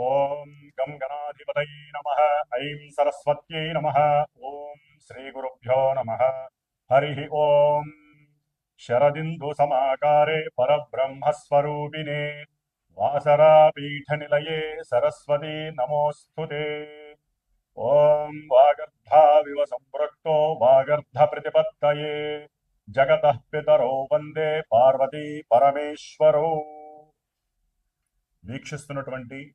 ఓం గం గణాధిపతై నమ ఐం సరస్వత్యై నమ ఓం శ్రీ గురుభ్యో నమ. హరి ఓం. శరదిందు సమాకారే పరబ్రహ్మస్వరూపిణే. వాసరాపీఠనిలయే సరస్వతీ నమోస్తుతే ఓం వాగర్ధావివ సంపృక్తో వాగర్ధ ప్రతిపత్తయే జగత పితరో వందే పార్వతీ పరమేశ్వరో. వీక్షిస్తున్నటువంటి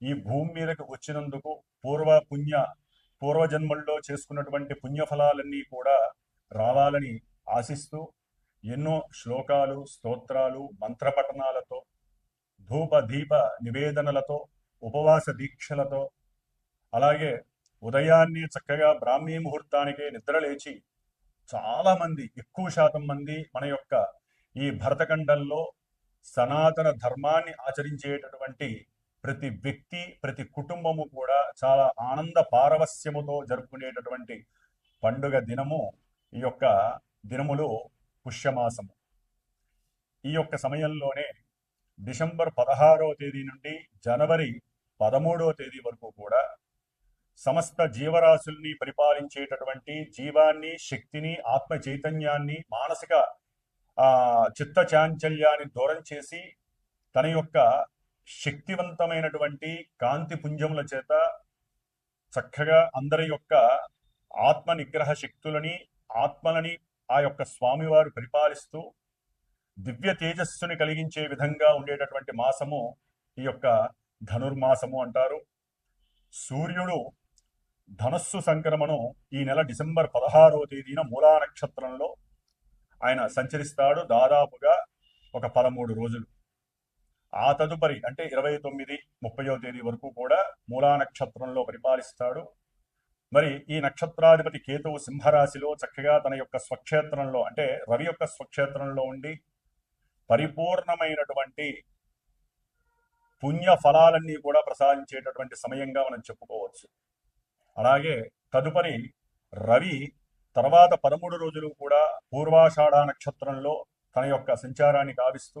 ఈ భూమి మీదకి వచ్చినందుకు పూర్వ పుణ్య పూర్వజన్మల్లో చేసుకున్నటువంటి పుణ్యఫలాలన్నీ కూడా రావాలని ఆశిస్తూ ఎన్నో శ్లోకాలు స్తోత్రాలు మంత్రపఠనాలతో ధూప దీప నివేదనలతో ఉపవాస దీక్షలతో అలాగే ఉదయాన్నే చక్కగా బ్రాహ్మీ ముహూర్తానికే నిద్రలేచి చాలామంది ఎక్కువ శాతం మంది మన యొక్క ఈ భరతఖండంలో సనాతన ధర్మాన్ని ఆచరించేటటువంటి ప్రతి వ్యక్తి ప్రతి కుటుంబము కూడా చాలా ఆనంద పారవస్యముతో జరుపుకునేటటువంటి పండుగ దినము ఈ యొక్క దినములు పుష్యమాసము. ఈ యొక్క సమయంలోనే డిసెంబర్ పదహారవ తేదీ నుండి జనవరి పదమూడవ తేదీ వరకు కూడా సమస్త జీవరాశుల్ని పరిపాలించేటటువంటి జీవాన్ని శక్తిని ఆత్మ చైతన్యాన్ని మానసిక ఆ చిత్త చాంచల్యాన్ని దూరం చేసి తన యొక్క శక్తివంతమైనటువంటి కాంతి పుంజముల చేత చక్కగా అందరి యొక్క ఆత్మ నిగ్రహ శక్తులని ఆత్మలని ఆ యొక్క స్వామివారు పరిపాలిస్తూ దివ్య తేజస్సుని కలిగించే విధంగా ఉండేటటువంటి మాసము ఈ యొక్క ధనుర్మాసము అంటారు. సూర్యుడు ధనస్సు సంక్రమణం ఈ నెల డిసెంబర్ పదహారవ తేదీన మూలా నక్షత్రంలో ఆయన సంచరిస్తాడు. దాదాపుగా ఒక పదమూడు రోజులు. ఆ తదుపరి అంటే ఇరవై తొమ్మిది ముప్పయో తేదీ వరకు కూడా మూలా నక్షత్రంలో పరిపాలిస్తాడు. మరి ఈ నక్షత్రాధిపతి కేతువు సింహరాశిలో చక్కగా తన యొక్క స్వక్షేత్రంలో అంటే రవి యొక్క స్వక్షేత్రంలో ఉండి పరిపూర్ణమైనటువంటి పుణ్య ఫలాలన్నీ కూడా ప్రసాదించేటటువంటి సమయంగా మనం చెప్పుకోవచ్చు. అలాగే తదుపరి రవి తర్వాత పదమూడు రోజులు కూడా పూర్వాషాఢ నక్షత్రంలో తన యొక్క సంచారాన్ని కావిస్తూ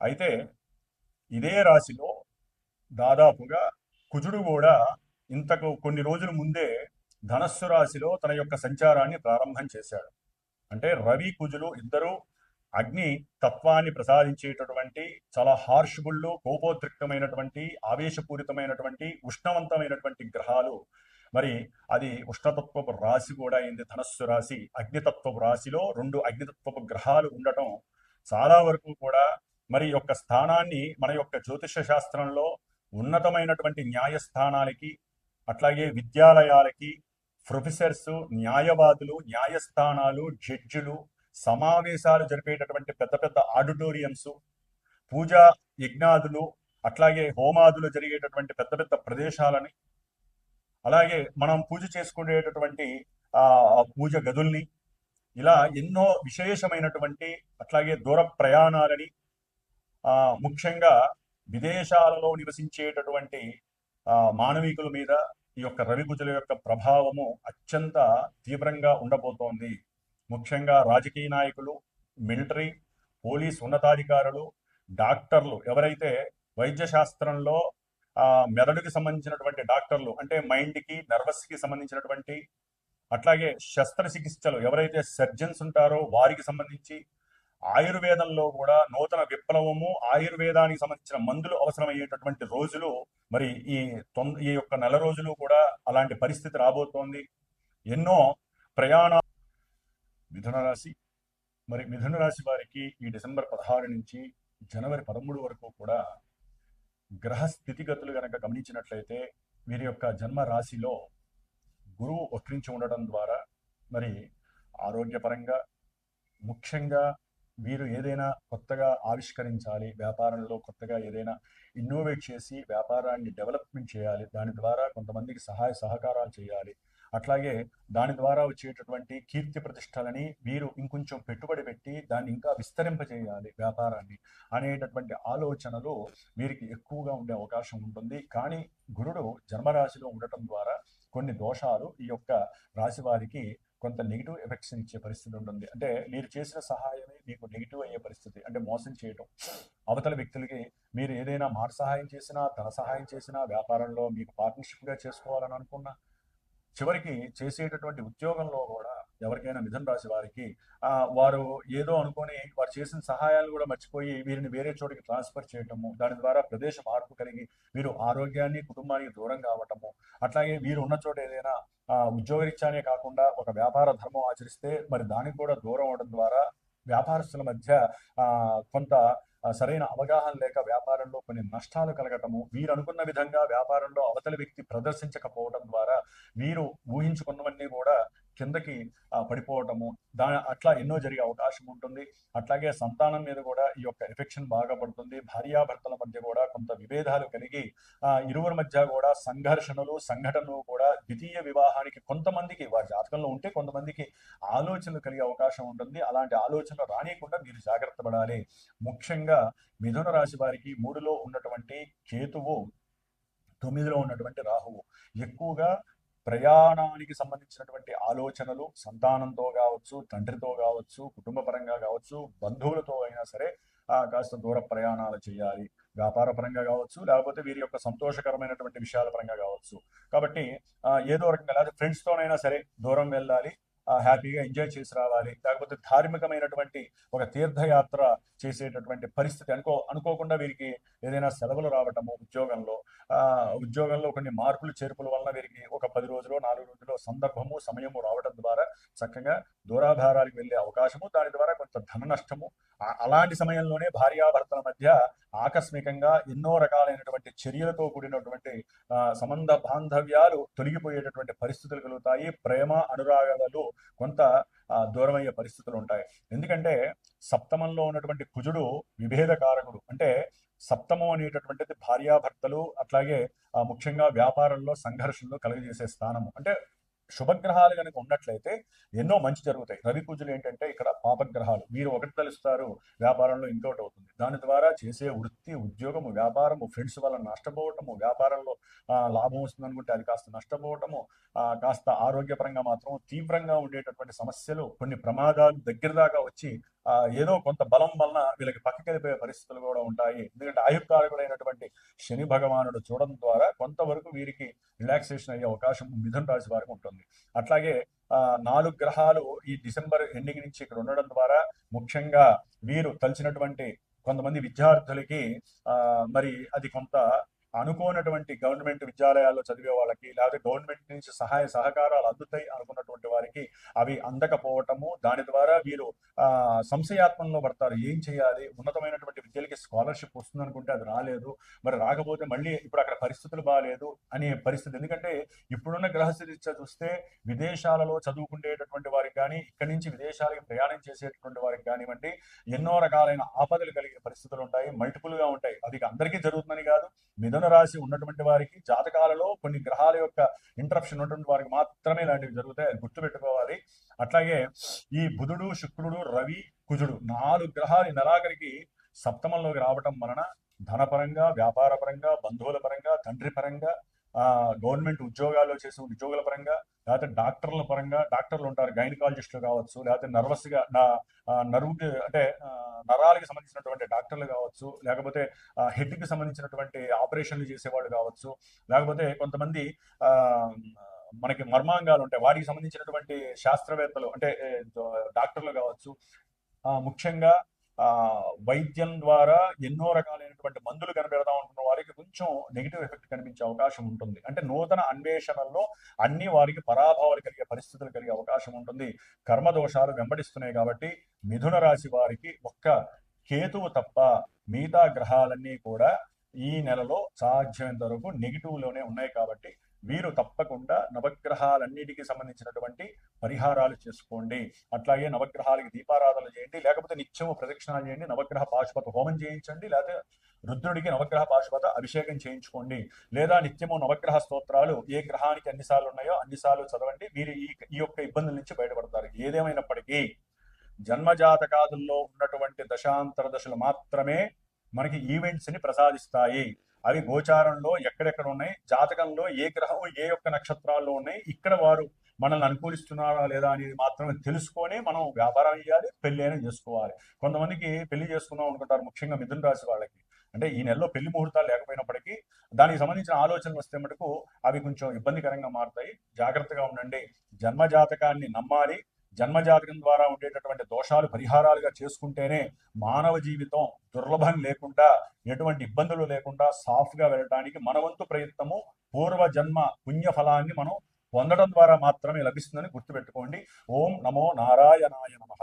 అయితే ఇదే రాశిలో దాదాపుగా కుజుడు కూడా ఇంతకు కొన్ని రోజుల ముందే ధనస్సు రాశిలో తన యొక్క సంచారాన్ని ప్రారంభం చేశాడు. అంటే రవి కుజులు ఇద్దరు అగ్ని తత్వాన్ని ప్రసాదించేటటువంటి చాలా హార్ష్బుళ్ళు కోపోద్రిక్తమైనటువంటి ఆవేశపూరితమైనటువంటి ఉష్ణవంతమైనటువంటి గ్రహాలు. మరి అది ఉష్ణతత్వపు రాశి కూడా అయింది. ధనస్సు రాశి అగ్నితత్వపు రాశిలో రెండు అగ్నితత్వపు గ్రహాలు ఉండటం చాలా వరకు కూడా మరి యొక్క స్థానాన్ని మన యొక్క జ్యోతిష శాస్త్రంలో ఉన్నతమైనటువంటి న్యాయస్థానాలకి అట్లాగే విద్యాలయాలకి ప్రొఫెసర్స్ న్యాయవాదులు న్యాయస్థానాలు జడ్జిలు సమావేశాలు జరిపేటటువంటి పెద్ద పెద్ద ఆడిటోరియంస్ పూజా యజ్ఞాదులు అట్లాగే హోమాదులు జరిగేటటువంటి పెద్ద పెద్ద ప్రదేశాలని అలాగే మనం పూజ చేసుకునేటటువంటి ఆ పూజ గదుల్ని ఇలా ఎన్నో విశేషమైనటువంటి అట్లాగే దూర ప్రయాణాలని ముఖ్యంగా విదేశాలలో నివసించేటటువంటి ఆ, మానవికుల మీద ఈ యొక్క రవికుజుల యొక్క ప్రభావము అత్యంత తీవ్రంగా ఉండబోతోంది. ముఖ్యంగా రాజకీయ నాయకులు మిలిటరీ పోలీస్ ఉన్నతాధికారులు డాక్టర్లు ఎవరైతే వైద్య శాస్త్రంలో ఆ, మెదడుకి సంబంధించినటువంటి డాక్టర్లు అంటే మైండ్కి నర్వస్కి సంబంధించినటువంటి అట్లాగే శస్త్రచికిత్సలు ఎవరైతే సర్జన్స్ ఉంటారో వారికి సంబంధించి ఆయుర్వేదంలో కూడా నూతన విప్లవము ఆయుర్వేదానికి సంబంధించిన మందులు అవసరమయ్యేటటువంటి రోజులు మరి ఈ తొం ఈ యొక్క నెల రోజులు కూడా అలాంటి పరిస్థితి రాబోతోంది. ఎన్నో ప్రయాణ మిథున రాశి మరి మిథున రాశి వారికి ఈ డిసెంబర్ పదహారు నుంచి జనవరి పదమూడు వరకు కూడా గ్రహ స్థితిగతులు కనుక గమనించినట్లయితే వీరి యొక్క జన్మ రాశిలో గురువు వక్రించి ఉండడం ద్వారా మరి ఆరోగ్యపరంగా ముఖ్యంగా వీరు ఏదైనా కొత్తగా ఆవిష్కరించాలి వ్యాపారంలో కొత్తగా ఏదైనా ఇన్నోవేట్ చేసి వ్యాపారాన్ని డెవలప్మెంట్ చేయాలి దాని ద్వారా కొంతమందికి సహాయ సహకారాలు చేయాలి. అట్లాగే దాని ద్వారా వచ్చేటటువంటి కీర్తి ప్రతిష్టలని వీరు ఇంకొంచెం పెట్టుబడి పెట్టి దాన్ని ఇంకా విస్తరింపజేయాలి వ్యాపారాన్ని అనేటటువంటి ఆలోచనలు వీరికి ఎక్కువగా ఉండే అవకాశం ఉంటుంది. కానీ గురుడు జన్మరాశిలో ఉండటం ద్వారా కొన్ని దోషాలు ఈ యొక్క రాశి వారికి కొంత నెగిటివ్ ఎఫెక్ట్స్ ఇచ్చే పరిస్థితి ఉంటుంది. అంటే మీరు చేసిన సహాయమే మీకు నెగిటివ్ అయ్యే పరిస్థితి. అంటే మోసం చేయటం. అవతల వ్యక్తులకి మీరు ఏదైనా మాట సహాయం చేసినా ధన సహాయం చేసినా వ్యాపారంలో మీకు పార్ట్నర్షిప్గా చేసుకోవాలని అనుకున్నా చివరికి చేసేటటువంటి ఉద్యోగంలో కూడా ఎవరికైనా నిధం రాసి వారికి వారు ఏదో అనుకొని వారు చేసిన సహాయాలు కూడా మర్చిపోయి వీరిని వేరే చోటికి ట్రాన్స్ఫర్ చేయటము దాని ద్వారా ప్రదేశ మార్పు కలిగి వీరు ఆరోగ్యాన్ని కుటుంబానికి దూరం కావటము అట్లాగే వీరు ఉన్న చోట ఏదైనా ఉద్యోగరీత్యానే కాకుండా ఒక వ్యాపార ధర్మం ఆచరిస్తే మరి దానికి కూడా దూరం అవడం ద్వారా వ్యాపారస్తుల మధ్య ఆ, కొంత సరైన అవగాహన లేక వ్యాపారంలో కొన్ని నష్టాలు కలగటము వీరు అనుకున్న విధంగా వ్యాపారంలో అవతలి వ్యక్తి ప్రదర్శించకపోవడం ద్వారా వీరు ఊహించుకున్నవన్నీ కూడా కిందకి పడిపోవటము. దా అట్లా ఎన్నో జరిగే అవకాశం ఉంటుంది. అట్లాగే సంతానం మీద కూడా ఈ యొక్క ఎఫెక్షన్ బాగా పడుతుంది. భార్యాభర్తల మధ్య కూడా కొంత విభేదాలు కలిగి ఆ, ఇరువురి మధ్య కూడా సంఘర్షణలు సంఘటనలు కూడా ద్వితీయ వివాహానికి కొంతమందికి వారి జాతకంలో ఉంటే కొంతమందికి ఆలోచనలు కలిగే అవకాశం ఉంటుంది. అలాంటి ఆలోచనలు రానియకుండా మీరు జాగ్రత్త పడాలి. ముఖ్యంగా మిథున రాశి వారికి మూడులో ఉన్నటువంటి కేతువు తొమ్మిదిలో ఉన్నటువంటి రాహువు. ఎక్కువగా ప్రయాణానికి సంబంధించినటువంటి ఆలోచనలు సంతానంతో కావచ్చు తండ్రితో కావచ్చు కుటుంబ పరంగా కావచ్చు బంధువులతో అయినా సరే ఆ, కాస్త దూర ప్రయాణాలు చేయాలి. వ్యాపార పరంగా కావచ్చు లేకపోతే వీరి యొక్క సంతోషకరమైనటువంటి విషయాల పరంగా కావచ్చు. కాబట్టి ఏదో రకంగా లేకపోతే ఫ్రెండ్స్తోనైనా సరే దూరం వెళ్ళాలి. హ్యాపీగా ఎంజాయ్ చేసి రావాలి. లేకపోతే ధార్మికమైనటువంటి ఒక తీర్థయాత్ర చేసేటటువంటి పరిస్థితి అనుకో అనుకోకుండా వీరికి ఏదైనా సెలవులు రావటము ఉద్యోగంలో ఆ ఉద్యోగంలో కొన్ని మార్పులు చేర్పుల వలన వీరికి ఒక పది రోజులు నాలుగు రోజులు సందర్భము సమయము రావడం ద్వారా చక్కగా దూరాధారాలకు వెళ్ళే అవకాశము దాని ద్వారా కొంత ధన నష్టము అలాంటి సమయంలోనే భార్యాభర్తల మధ్య ఆకస్మికంగా ఎన్నో రకాలైనటువంటి చర్యలతో కూడినటువంటి సంబంధ బాంధవ్యాలు తొలగిపోయేటటువంటి పరిస్థితులు కలుగుతాయి. ప్రేమ అనురాగాలు కొంత దూరమయ్యే పరిస్థితులు ఉంటాయి. ఎందుకంటే సప్తమంలో ఉన్నటువంటి కుజుడు విభేదకారకుడు. అంటే సప్తమం అనేటటువంటిది భార్యాభర్తలు అట్లాగే ముఖ్యంగా వ్యాపారంలో సంఘర్షణలు కలుగజేసే స్థానము. అంటే శుభగ్రహాలు కనుక ఉన్నట్లయితే ఎన్నో మంచి జరుగుతాయి. రవి పూజలు ఏంటంటే ఇక్కడ పాపగ్రహాలు. వీరు ఒకటి తలుస్తారు వ్యాపారంలో ఇంకోటి అవుతుంది. దాని ద్వారా చేసే వృత్తి ఉద్యోగము వ్యాపారము ఫ్రెండ్స్ వల్ల నష్టపోవటము వ్యాపారంలో లాభం వస్తుంది అనుకుంటే అది కాస్త నష్టపోవటము కాస్త ఆరోగ్యపరంగా మాత్రం తీవ్రంగా ఉండేటటువంటి సమస్యలు కొన్ని ప్రమాదాలు దగ్గర దాకా వచ్చి ఏదో కొంత బలం వలన వీళ్ళకి పక్కకెళ్ళిపోయే పరిస్థితులు కూడా ఉంటాయి. ఎందుకంటే ఆయుర్కారకుడైనటువంటి శని భగవానుడు చూడడం ద్వారా కొంతవరకు వీరికి రిలాక్సేషన్ అయ్యే అవకాశం మిథున రాశి వారికి ఉంటుంది. అట్లాగే ఆ, నాలుగు గ్రహాలు ఈ డిసెంబర్ ఎండింగ్ నుంచి ఇక్కడ ఉండడం ద్వారా ముఖ్యంగా వీరు తలిచినటువంటి కొంతమంది విద్యార్థులకి ఆ, మరి అది కొంత అనుకోనటువంటి గవర్నమెంట్ విద్యాలయాల్లో చదివే వాళ్ళకి లేకపోతే గవర్నమెంట్ నుంచి సహాయ సహకారాలు అందుతాయి అనుకున్నటువంటి వారికి అవి అందకపోవటము దాని ద్వారా వీరు ఆ సంశయాత్మంలో పడతారు. ఏం చేయాలి? ఉన్నతమైనటువంటి విద్యలకి స్కాలర్షిప్ వస్తుంది అనుకుంటే అది రాలేదు. మరి రాకపోతే మళ్ళీ ఇప్పుడు అక్కడ పరిస్థితులు బాగాలేదు అనే పరిస్థితి. ఎందుకంటే ఇప్పుడున్న గ్రహస్థితి చూస్తే విదేశాలలో చదువుకునేటటువంటి వారికి కానీ ఇక్కడి నుంచి విదేశాలకి ప్రయాణం చేసేటటువంటి వారికి కానివ్వండి ఎన్నో రకాలైన ఆపదలు కలిగే పరిస్థితులు ఉంటాయి. మల్టిపుల్గా ఉంటాయి. అది అందరికీ జరుగుతుందని కాదు. మిథున రాశి ఉన్నటువంటి వారికి జాతకాలలో కొన్ని గ్రహాల యొక్క ఇంటరప్షన్ ఉన్నటువంటి వారికి మాత్రమే ఇలాంటివి జరుగుతాయి. అది గుర్తుపెట్టుకోవాలి. అట్లాగే ఈ బుధుడు శుక్రుడు రవి కుజుడు నాలుగు గ్రహాలు నెలాఖరికి సప్తమంలోకి రావటం వలన ధనపరంగా వ్యాపార పరంగా బంధువుల పరంగా తండ్రి పరంగా గవర్నమెంట్ ఉద్యోగాల్లో చేసే ఉద్యోగుల పరంగా లేకపోతే డాక్టర్ల పరంగా డాక్టర్లు ఉంటారు గైనకాలజిస్టులు కావచ్చు లేకపోతే నర్వస్గా నా నరువుకి అంటే ఆ, నరాలకి సంబంధించినటువంటి డాక్టర్లు కావచ్చు లేకపోతే హెడ్కి సంబంధించినటువంటి ఆపరేషన్లు చేసేవాళ్ళు కావచ్చు లేకపోతే కొంతమంది ఆ, మనకి మర్మాంగాలు ఉంటాయి వాటికి సంబంధించినటువంటి శాస్త్రవేత్తలు అంటే డాక్టర్లు కావచ్చు ఆ, ముఖ్యంగా ఆ వైద్యం ద్వారా ఎన్నో రకాలైన రకాలైనటువంటి మందులు కనిపెడదాం అనుకున్న వారికి కొంచెం నెగిటివ్ ఎఫెక్ట్ కనిపించే అవకాశం ఉంటుంది. అంటే నూతన అన్వేషణల్లో అన్ని వారికి పరాభవాలు కలిగే పరిస్థితులు కలిగే అవకాశం ఉంటుంది. కర్మ దోషాలు వెంబడిస్తున్నాయి కాబట్టి మిథున రాశి వారికి ఒక్క కేతువు తప్ప మిగతా గ్రహాలన్నీ కూడా ఈ నెలలో సాధ్యమైనంత వరకు నెగిటివ్లోనే ఉన్నాయి కాబట్టి వీరు తప్పకుండా నవగ్రహాలన్నిటికీ సంబంధించినటువంటి పరిహారాలు చేసుకోండి. అట్లాగే నవగ్రహాలకి దీపారాధన చేయండి. లేకపోతే నిత్యము ప్రదక్షిణాలు చేయండి. నవగ్రహ పాశుపత హోమం చేయించండి. లేకపోతే రుద్రుడికి నవగ్రహ పాశుపత అభిషేకం చేయించుకోండి. లేదా నిత్యము నవగ్రహ స్తోత్రాలు ఏ గ్రహానికి ఎన్నిసార్లు ఉన్నాయో అన్నిసార్లు చదవండి. మీరు ఈ ఈ యొక్క ఇబ్బందుల నుంచి బయటపడతారు. ఏదేమైనప్పటికీ జన్మజాతకాదుల్లో ఉన్నటువంటి దశాంతర దశలు మాత్రమే మనకి ఈవెంట్స్ని ప్రసాదిస్తాయి. అవి గోచారంలో ఎక్కడెక్కడ ఉన్నాయి? జాతకంలో ఏ గ్రహం ఏ యొక్క నక్షత్రాల్లో ఉన్నాయి? ఇక్కడ వారు మనల్ని అనుకూలిస్తున్నారా లేదా అనేది మాత్రమే తెలుసుకొని మనం వ్యాపారం చేయాలి పెళ్ళి అయినా చేసుకోవాలి. కొంతమందికి పెళ్ళి చేసుకుందాం అనుకుంటారు ముఖ్యంగా మిథున రాశి వాళ్ళకి. అంటే ఈ నెలలో పెళ్ళి ముహూర్తాలు లేకపోయినప్పటికీ దానికి సంబంధించిన ఆలోచనలు వస్తే మటుకు అవి కొంచెం ఇబ్బందికరంగా మారుతాయి. జాగ్రత్తగా ఉండండి. జన్మజాతకాన్ని నమ్మాలి. జన్మజాతకం ద్వారా ఉండేటటువంటి దోషాలు పరిహారాలుగా చేసుకుంటేనే మానవ జీవితం దుర్లభం లేకుండా ఎటువంటి ఇబ్బందులు లేకుండా సాఫ్గా వెళ్ళడానికి మన వంతు ప్రయత్నము పూర్వ జన్మ పుణ్య ఫలాన్ని మనం పొందడం ద్వారా మాత్రమే లభిస్తుందని గుర్తుపెట్టుకోండి. ఓం నమో నారాయణాయ నమః.